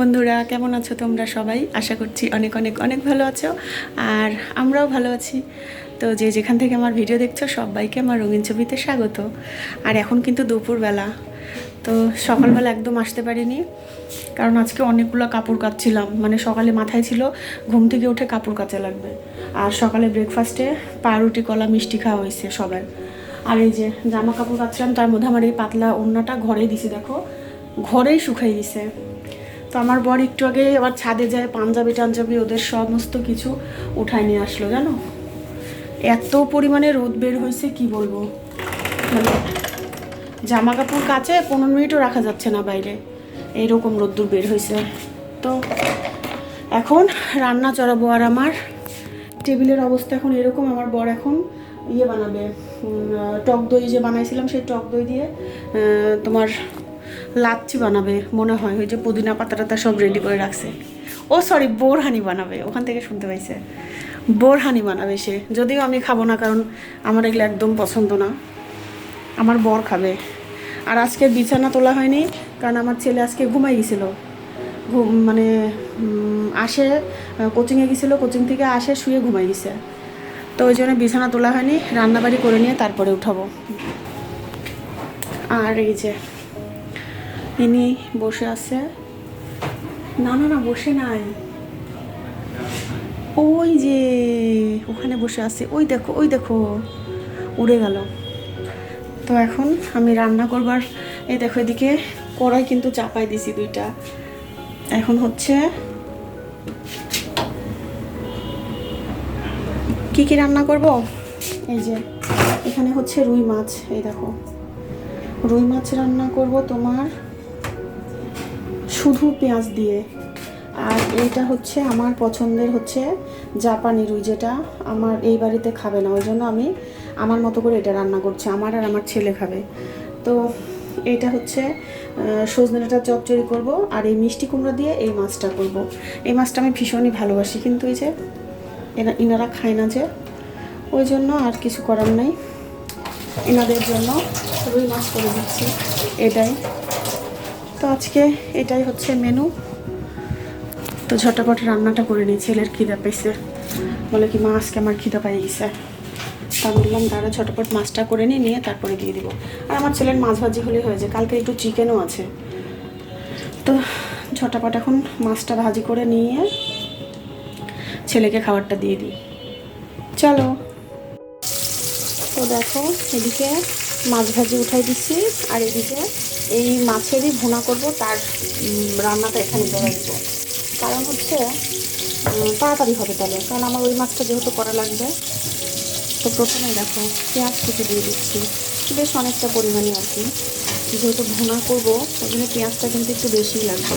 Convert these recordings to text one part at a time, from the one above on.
বন্ধুরা, কেমন আছো তোমরা সবাই? আশা করছি অনেক অনেক অনেক ভালো আছো। আর আমরাও ভালো আছি। তো যে যেখান থেকে আমার ভিডিও দেখছ, সবাইকে আমার রঙিন ছবিতে স্বাগত। আর এখন কিন্তু দুপুরবেলা। তো সকালবেলা একদম আসতে পারিনি, কারণ আজকে অনেকগুলো কাপড় কাচ্ছিলাম। মানে সকালে মাথায় ছিল, ঘুম থেকে উঠে কাপড় কাচা লাগবে। আর সকালে ব্রেকফাস্টে পাউরুটি, কলা, মিষ্টি খাওয়া হয়েছে সবার। আর এই যে জামা কাপড় কাচ্ছিলাম, তার মধ্যে আমার এই পাতলা ওড়নাটা ঘরেই দিছি, দেখো। ঘরেই শুকাই দিছে। তো আমার বর একটু আগে আবার ছাদে যায়, পাঞ্জাবি টাঞ্জাবি, ওদের সমস্ত কিছু উঠায় নিয়ে আসলো, জানো? এত পরিমাণে রোদ বের হয়েছে, কি বলব? মানে জামা কাপড় কাছে পনেরো মিনিটও রাখা যাচ্ছে না বাইরে। এইরকম রোদ্দুর বের হয়েছে। তো এখন রান্না চড়াবো আর আমার টেবিলের অবস্থা এখন এরকম, আমার বর এখন ইয়ে বানাবে টক দই যে বানাইছিলাম সেই টক দই দিয়ে তোমার লাচ্ছি বানাবে, মনে হয়। ওই যে পুদিনা পাতা টাতা সব রেডি করে রাখছে। ও সরি বোরহানি বানাবে। ওখান থেকে শুনতে পাইছে। বোরহানি বানাবে সে। যদিও আমি খাব না, কারণ আমার এগুলো একদম পছন্দ না। আমার বর খাবে। আর আজকে বিছানা তোলা হয়নি, কারণ আমার ছেলে আজকে ঘুমাই গেছিল। ঘুম মানে আসে কোচিংয়ে গেছিল কোচিং থেকে আসে, শুয়ে ঘুমাই গেছে। তো ওই জন্য বিছানা তোলা হয়নি, রান্নাবাড়ি করে নিয়ে তারপরে উঠাবো। আর এই যে ইনি বসে আছে। না না না, বসে নাই। ওই যে, ওখানে বসে আছে। ওই দেখো ওই দেখো, উড়ে গেল। তো এখন আমি রান্না করবার, এই দেখো এদিকে কড়াই কিন্তু চাপাই দিছি দুইটা। এখন হচ্ছে কি কি রান্না করব? এই যে, এখানে হচ্ছে রুই মাছ, এই দেখো। রুই মাছ রান্না করব তোমার পেঁয়াজ দিয়ে। আর এইটা হচ্ছে আমার পছন্দের হচ্ছে জাপানি রুই যেটা আমার এই বাড়িতে খাবে না। ওই জন্য আমি আমার মতো করে এটা রান্না করছি আমার আর আমার ছেলে খাবে। তো এইটা হচ্ছে আহ, সজনে ডাঁটার চচ্চড়ি করব আর এই মিষ্টি কুমড়া দিয়ে এই মাছটা করব। এই মাছটা আমি ভীষণই ভালোবাসি কিন্তু এই যে এনা ইনারা খায় না যে। ওই জন্য আর কিছু করার নাই। এনাদের জন্য রুই মাছ করে দিচ্ছি। এটাই। তো আজকে এটাই হচ্ছে মেনু। তো ঝটাপট রান্নাটা করে নিই ছেলের খিদা পেয়েছে। বলে কি, মা, আজকে আমার খিদা পাই গেছে। তা বললাম তারা ঝটাপট মাছটা করে নিয়ে নিয়ে তারপরে দিয়ে দিব। আর আমার ছেলের মাছ ভাজি হলে হয়ে যায়, কালকে একটু চিকেনও আছে। তো ঝটাপট এখন মাছটা ভাজি করে নিয়ে ছেলেকে খাবারটা দিয়ে দিই। চলো। তো দেখো, এদিকে মাছ ভাজি উঠাই দিচ্ছি, আর এদিকে এই মাছেরই ভুনা করব, তার রান্নাটা এখানে করে দিব কারণ হচ্ছে তাড়াতাড়ি হবে তাহলে, কারণ আমার ওই মাছটা যেহেতু করা লাগবে, তো প্রথমে দেখো পেঁয়াজ কুচি দিয়ে দিচ্ছি। বেশ অনেকটা পরিমাণে আর কি। যেহেতু ভুনা করব ওই জন্য পেঁয়াজটা কিন্তু একটু বেশিই লাগবে।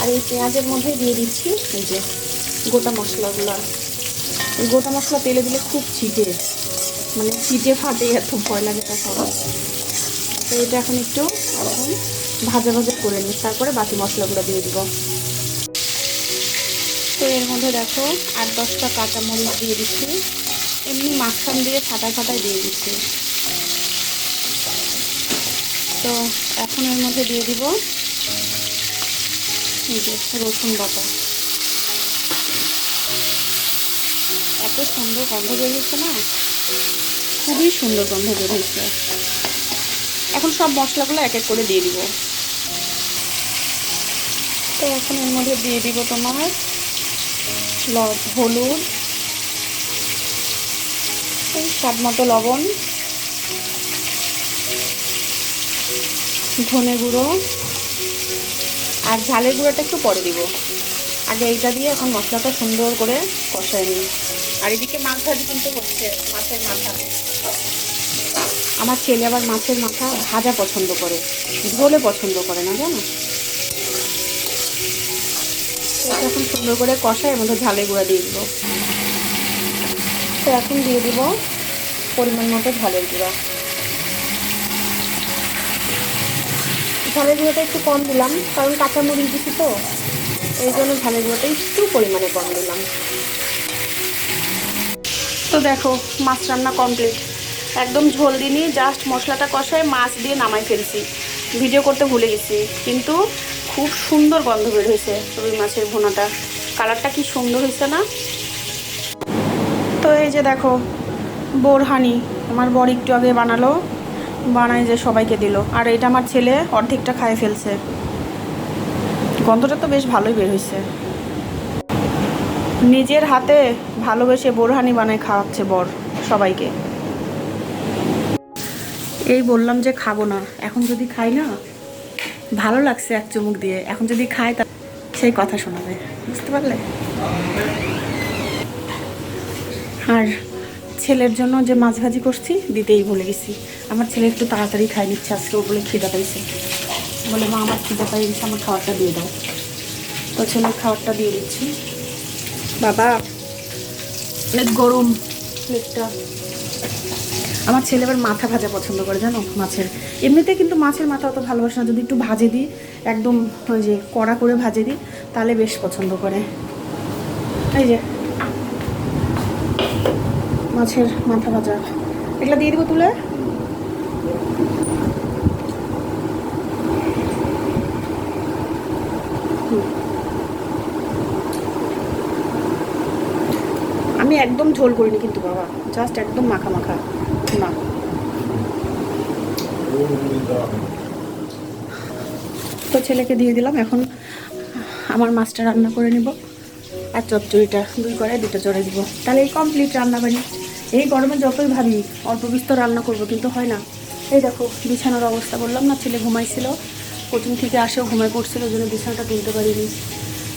আর এই পেঁয়াজের মধ্যে দিয়ে দিচ্ছি, এই যে গোটা মশলাগুলো। এই গোটা মশলা তেলে দিলে খুব ছিটে। মানে ছিটে ফাটে, এত ভয় লাগে তখন তো এটা এখন একটু এখন ভাজা ভাজা করে নিই, তারপরে বাকি মশলাগুলো দিয়ে দিব। তো এর মধ্যে দেখো আট দশটা কাঁচামরিচ দিয়ে দিচ্ছি। এমনি মাঝখান দিয়ে ফাটায় ফাটায় দিয়ে দিচ্ছি। তো এখন এর মধ্যে দিয়ে দিব রসুন বাটা। এত সুন্দর গন্ধ বেরিয়েছে না? খুবই সুন্দর গন্ধ বেরিয়েছে এখন সব মশলাগুলো এক এক করে দিয়ে দিব। তো এখন এর মধ্যে দিয়ে দিব তোমার হলুদ স্বাদ মতো লবণ, ধনে গুঁড়ো, আর ঝালের গুঁড়োটা একটু পরে দিব। আগে এইটা দিয়ে এখন মশলাটা সুন্দর করে কষায় নিই। আর এদিকে মাছ ভাজি কিন্তু হচ্ছে মাছের মাথা। আমার ছেলে আবার মাছের মাথা ভাজা পছন্দ করে ঝোলে পছন্দ করে না জানো? এখন সুন্দর করে কষায় এর মধ্যে ঝালের গুঁড়া দিয়ে দিব। তো এখন দিয়ে দিব পরিমাণ মতো ঝালের গুঁড়া। ঝালের গুঁড়োটা একটু কম দিলাম কারণ কাঁচামরিচ দিচ্ছি তো। এই জন্য ঝালের গুঁড়োটা একটু পরিমাণে কম দিলাম। তো দেখো, মাছ রান্না কমপ্লিট একদম ঝোল দিনই জাস্ট মশলাটা কষায় মাছ দিয়ে নামাই ফেলছি। ভিডিও করতে ভুলে গেছি, কিন্তু খুব সুন্দর গন্ধ বের হয়েছে রুই মাছের ভুনাটা। কালারটা কি সুন্দর হয়েছে না? তো এই যে দেখো, বোরহানি, আমার বর একটু আগে বানালো, বানায় যে সবাইকে দিল। আর এটা আমার ছেলে অর্ধেকটা খায় ফেলছে। গন্ধটা তো বেশ ভালোই বের হয়েছে। নিজের হাতে ভালোবেসে বোরহানি বানায় খাওয়াচ্ছে বর সবাইকে। এই বললাম যে খাব না, এখন যদি খাই না, ভালো লাগছে এক চুমুক দিয়ে, এখন যদি খাই তা সেই কথা শোনাবে, বুঝতে পারলে? আর ছেলের জন্য যে মাছ ভাজি করছি, দিতেই ভুলে গেছি। আমার ছেলে একটু তাড়াতাড়ি খাই নিচ্ছে, আজকে ও বলে খিদা পাইছে বলে, মা, আমার খিদা পাই গেছে আমার খাবারটা দিয়ে দাও। তো ছেলের খাবারটা দিয়ে দিচ্ছি। বাবা অনেক গরম প্লেটটা আমার ছেলে আবার মাথা ভাজা পছন্দ করে, জানো? মাছের। এমনিতে কিন্তু মাছের মাথা অত ভালোবাসে না। যদি একটু ভাজে দিই, একদম ওই যে কড়া করে ভাজে দিই, তাহলে বেশ পছন্দ করে। এই যে। মাছের মাথা ভাজা। এগুলো দিয়ে দিব তুলে? একদম ঝোল করিনি কিন্তু বাবা। জাস্ট একদম মাখা মাখা। না তো ছেলেকে দিয়ে দিলাম, এখন আমার মাছটা রান্না করে নিব। আর চচ্চড়িটা, দুই কড়াই, দুটো চড়ে দিব। তাহলে এই কমপ্লিট রান্না বাড়ি এই গরমে যতই ভাবি, অল্প বিস্তর রান্না করব, কিন্তু হয় না। এই দেখো, বিছানার অবস্থা বললাম না, ছেলে ঘুমাইছিল। কোচিং থেকে আসেও ঘুমাই পড়ছিল, ওই জন্য বিছানাটা তুলতে পারিনি।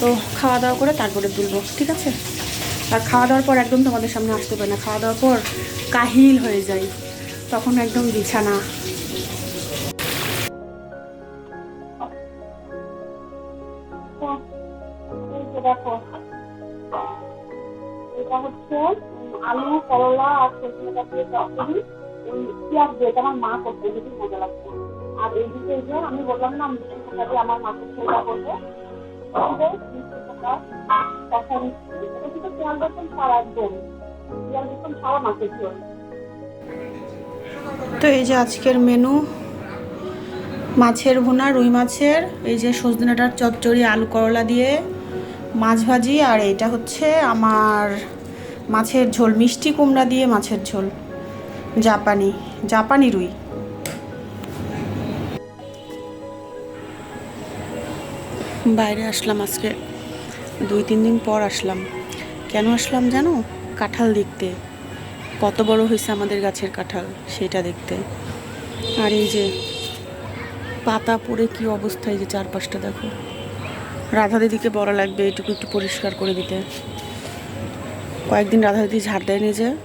তো খাওয়া দাওয়া করে তারপরে তুলবো, ঠিক আছে? আর খাওয়া দাওয়ার পর একদম তোমাদের সামনে আসতে পারে না। খাওয়া দাওয়ার পর কাহিল হয়ে যায়। তখন একদম বিছানা। আর সজনে দিয়ে চচ্চড়ি পেঁয়াজ দিয়ে আমার মা করতে যদি মজা লাগছে আর এইদিকে এই যে আমি বললাম না আমি আমার মাছের ছেলেটা করব। তো এই যে আজকের মেনু মাছের ভুনা, রুই মাছের, এই যে সজনেটার চচ্চড়ি, আলু করলা দিয়ে মাছ ভাজি, আর এটা হচ্ছে আমার মাছের ঝোল, মিষ্টি কুমড়া দিয়ে মাছের ঝোল, জাপানি জাপানি রুই। বাইরে আসলাম আজকে, দুই তিন দিন পর আসলাম। কেন আসলাম জানো? কাঁঠাল দেখতে। কত বড় হয়েছে আমাদের গাছের কাঁঠাল, সেটা দেখতে। আর এই যে পাতা পড়ে কি অবস্থা, এই যে চারপাশটা দেখো। রাধা দিদিকে বড় লাগবে এটুকু একটু পরিষ্কার করে দিতে। কয়েকদিন রাধা দিদি ঝাড় দেয়নি যে,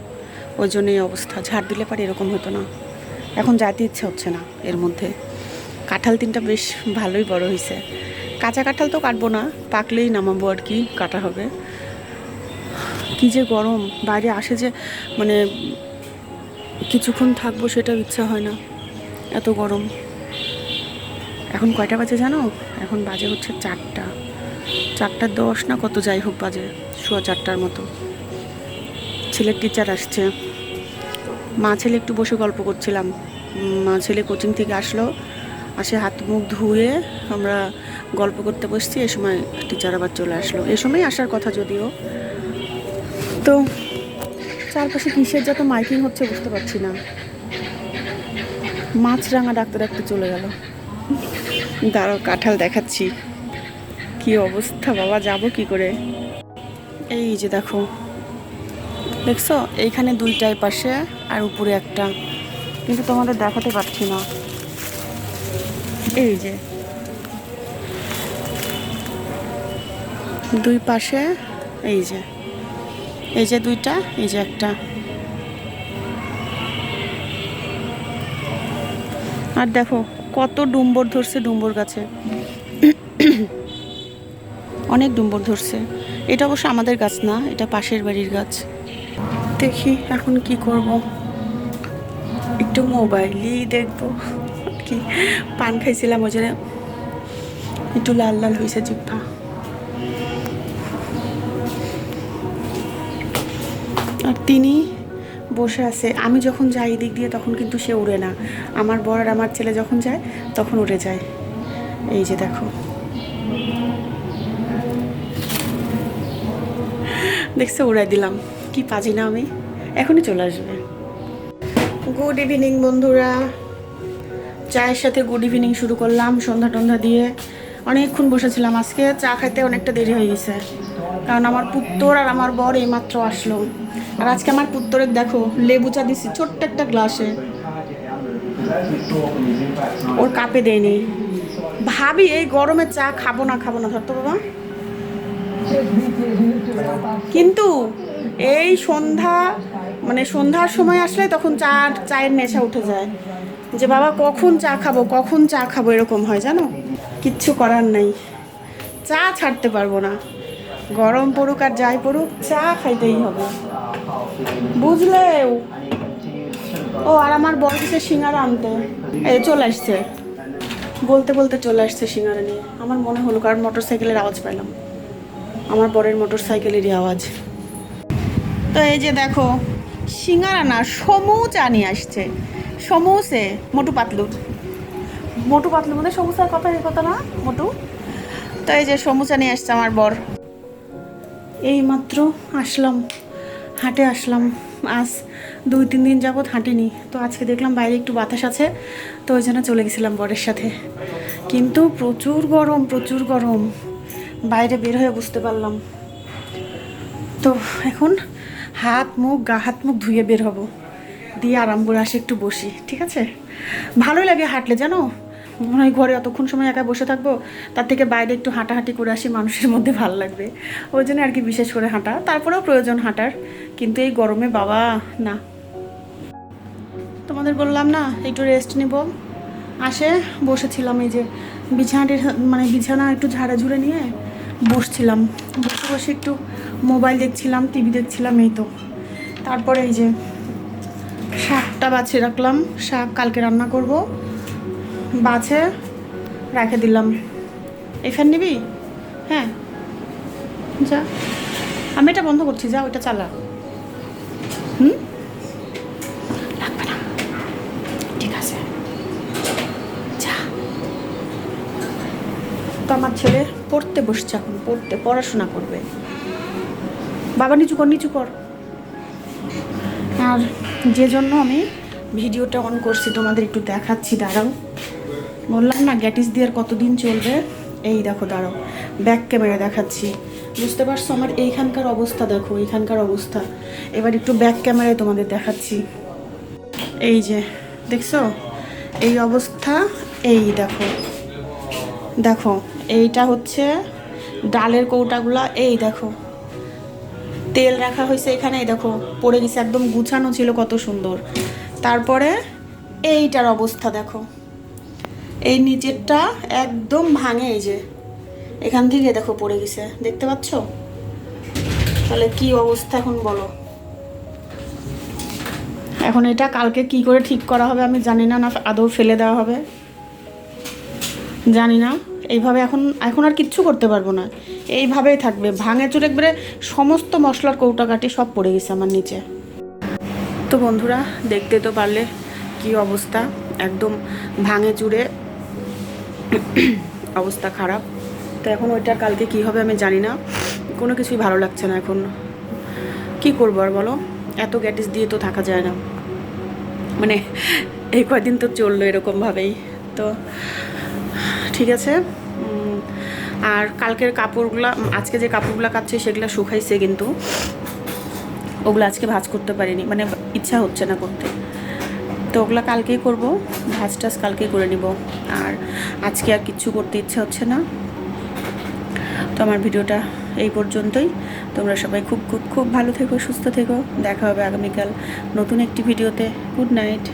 ওই জন্য এই অবস্থা। ঝাড় দিলে পারে এরকম হতো না। এখন যাইতে ইচ্ছে হচ্ছে না এর মধ্যে। কাঁঠাল তিনটা বেশ ভালোই বড় হয়েছে। কাঁচা কাঁঠাল তো কাটবো না, পাকলেই নামাবো আর কি, কাটা হবে। কি যে গরম, বাইরে আসে যে মানে কিছুক্ষণ থাকব সেটা ইচ্ছা হয় না, এত গরম। এখন কয়টা বাজে জানো? এখন বাজে হচ্ছে চারটা। চারটা দশ না কত যাই হোক বাজে, সোয়া চারটার মতো। ছেলের টিচার আসছে। মা ছেলে একটু বসে গল্প করছিলাম। মা ছেলে কোচিং থেকে আসলো। আসে হাত মুখ ধুয়ে আমরা গল্প করতে বসছি। এ সময় টিচার আবার চলে আসলো। এ সময় আসার কথা যদিও। তো চারপাশে কিসের যত মাইকিং হচ্ছে বুঝতে পারছি না। মাছরাঙা ডাক্তার একটা চলে গেল। দাঁড়াও, কাঁঠাল দেখাচ্ছি। কি অবস্থা বাবা, যাব কি করে? এই যে দেখো, দেখছ? এইখানে দুইটাই পাশে আর উপরে একটা। কিন্তু তোমাদের দেখাতে পারছি না। এই যে। দুই পাশে, এই যে। এই যে দুইটা, এই যে একটা। আর দেখো, কত ডুম্বর ধরছে ডুম্বর গাছে। অনেক ডুম্বর ধরছে। এটা অবশ্য আমাদের গাছ না, এটা পাশের বাড়ির গাছ। দেখি এখন কি করব। একটু মোবাইলই দেখব। কি, পান খাইছিলাম ওই একটু লাল লাল হয়েছে জিভা আর তিনি বসে আছে। আমি যখন যাই দিক দিয়ে, তখন কিন্তু সে উড়ে না। আমার বর আর আমার ছেলে যখন যায়, তখন উড়ে যায়। এই যে দেখো। দেখছে, উড়াই দিলাম। কি পাজি না আমি। এখনই চলে আসবে। গুড ইভিনিং বন্ধুরা। চায়ের সাথে গুড ইভিনিং শুরু করলাম সন্ধ্যা টন্ধা দিয়ে। অনেকক্ষণ বসেছিলাম আজকে। চা খাইতে অনেকটা দেরি হয়ে গেছে। কারণ আমার পুত্তর আর আমার বর এইমাত্র আসলো। আর আজকে আমার পুত্তরের দেখো, লেবু চা দিছি, ছোট্ট একটা গ্লাসে। ওর কাপে দেয়নি। ভাবি, এই গরমে চা খাব না খাব না ধরতো বাবা। কিন্তু এই সন্ধ্যা মানে সন্ধ্যার সময় আসলে তখন চা, চায়ের নেশা উঠে যায়। যে বাবা, কখন চা খাব, কখন চা খাব, এরকম হয়, জানো? কিচ্ছু করার নেই। চা ছাড়তে পারব না। গরম পড়ুক আর যাই পড়ুক, চা খাইতেই হবে। বুঝলে? ও, আর আমার বর গেছে সিঙ্গারা আনতে। এই চলে আসছে। বলতে বলতে চলে আসছে সিঙ্গারা নিয়ে। আমার মনে হলো কারণ মোটর সাইকেলের আওয়াজ পেলাম। আমার বরের মোটর সাইকেলেরই আওয়াজ। তো এই যে দেখো, সিঙ্গারা না সমুচা নিয়ে আসছে। সমুসে মোটু পাতলুর মোটু পাতলু মানে সমুচার কথা, এই কথা না, মোটু? তো এই যে সমুচা নিয়ে আসছে আমার বর। এই মাত্র আসলাম। হাটে আসলাম। আজ দুই, তিন দিন যাবৎ হাঁটিনি। তো আজকে দেখলাম বাইরে একটু বাতাস আছে, তো ওই জন্য চলে গেছিলাম বরের সাথে। কিন্তু প্রচুর গরম প্রচুর গরম। বাইরে বের হয়ে বুঝতে পারলাম। তো এখন হাত, মুখ, গা, হাত, মুখ ধুয়ে বের হব। দিয়ে আরাম করে আসে একটু বসি, ঠিক আছে? ভালোই লাগে হাঁটলে, জানো? মনে হয় ঘরে অতক্ষণ সময় একা বসে থাকব, তার থেকে বাইরে একটু হাঁটাহাঁটি করে আসি, মানুষের মধ্যে ভালো লাগবে। ওই জন্য আর কি বিশেষ করে হাঁটা। তারপরেও প্রয়োজন হাঁটার। কিন্তু এই গরমে বাবা, না। তোমাদের বললাম না, একটু রেস্ট নিব। আসে, বসেছিলাম এই যে বিছানাটির মানে বিছানা একটু ঝাড়া ঝুড়ে নিয়ে বসছিলাম। বসে বসে একটু মোবাইল দেখছিলাম টিভি দেখছিলাম, এই তো। তারপরে এই যে শাকটা বাছে রাখলাম, শাক কালকে রান্না করব। বাছে রেখে দিলাম। ফ্যান নিবি? হ্যাঁ। যা। আমি এটা বন্ধ করছি, যা, ওইটা চালা। হুম? লাগবে ঠিক আছে। যা। তো আমার ছেলে পড়তে বসছে এখন, পড়তে, পড়াশোনা করবে। বাবা, নিচু কর নিচু কর। আর যে জন্য আমি ভিডিওটা অন করছি, তোমাদের একটু দেখাচ্ছি, দাঁড়াও। বললাম না, গ্যাটিস দিয়ে আর কতদিন চলবে? এই দেখো, দাঁড়াও। ব্যাক ক্যামেরা দেখাচ্ছি। বুঝতে পারছ? আমার এইখানকার অবস্থা দেখো, এইখানকার অবস্থা। এবার একটু ব্যাক ক্যামেরায় তোমাদের দেখাচ্ছি। এই যে, দেখছ? এই অবস্থা, এই দেখো। দেখো, এইটা হচ্ছে ডালের কৌটাগুলা, এই দেখো। তেল রাখা হয়েছে এখানে দেখো। পড়ে গেছে একদম গুছানো ছিল কত সুন্দর। তারপরে এইটার অবস্থা দেখো। এই নিচেরটা একদম ভাঙে, এই যে। এখান থেকে দেখো পড়ে গেছে। দেখতে পাচ্ছ? তাহলে কি অবস্থা এখন বলো? এখন এটা কালকে কি করে ঠিক করা হবে আমি জানি না না আদৌ ফেলে দেওয়া হবে। জানি না। এইভাবে এখন এখন আর কিচ্ছু করতে পারব না। এইভাবেই থাকবে। ভাঙে চুরে একবারে সমস্ত মশলার কৌটা কাটি সব পড়ে গেছে আমার নিচে। তো বন্ধুরা, দেখতে তো পারলে কি অবস্থা। একদম ভাঙে চুরে অবস্থা খারাপ। তো এখন ওইটা কালকে কি হবে আমি জানি না। কোনো কিছুই ভালো লাগছে না এখন। কি করব আর বলো? এত গ্যাটিস দিয়ে তো থাকা যায় না। মানে এই কয়দিন তো চলল এরকমভাবেই। তো ঠিক আছে। আর কালকের কাপড়গুলা, আজকে যে কাপড়গুলো কাচ্ছে সেগুলো শুকাইছে কিন্তু। ওগুলো আজকে ভাজ করতে পারিনি। মানে ইচ্ছা হচ্ছে না করতে। তো ওগুলো কালকেই করব। ভাজ টাজ কালকেই করে নিব। আর আজকে আর কিচ্ছু করতে ইচ্ছা হচ্ছে না। তো আমার ভিডিওটা এই পর্যন্তই। তোমরা সবাই খুব খুব খুব ভালো থেকো, সুস্থ থেকো। দেখা হবে আগামীকাল নতুন একটি ভিডিওতে। Good night.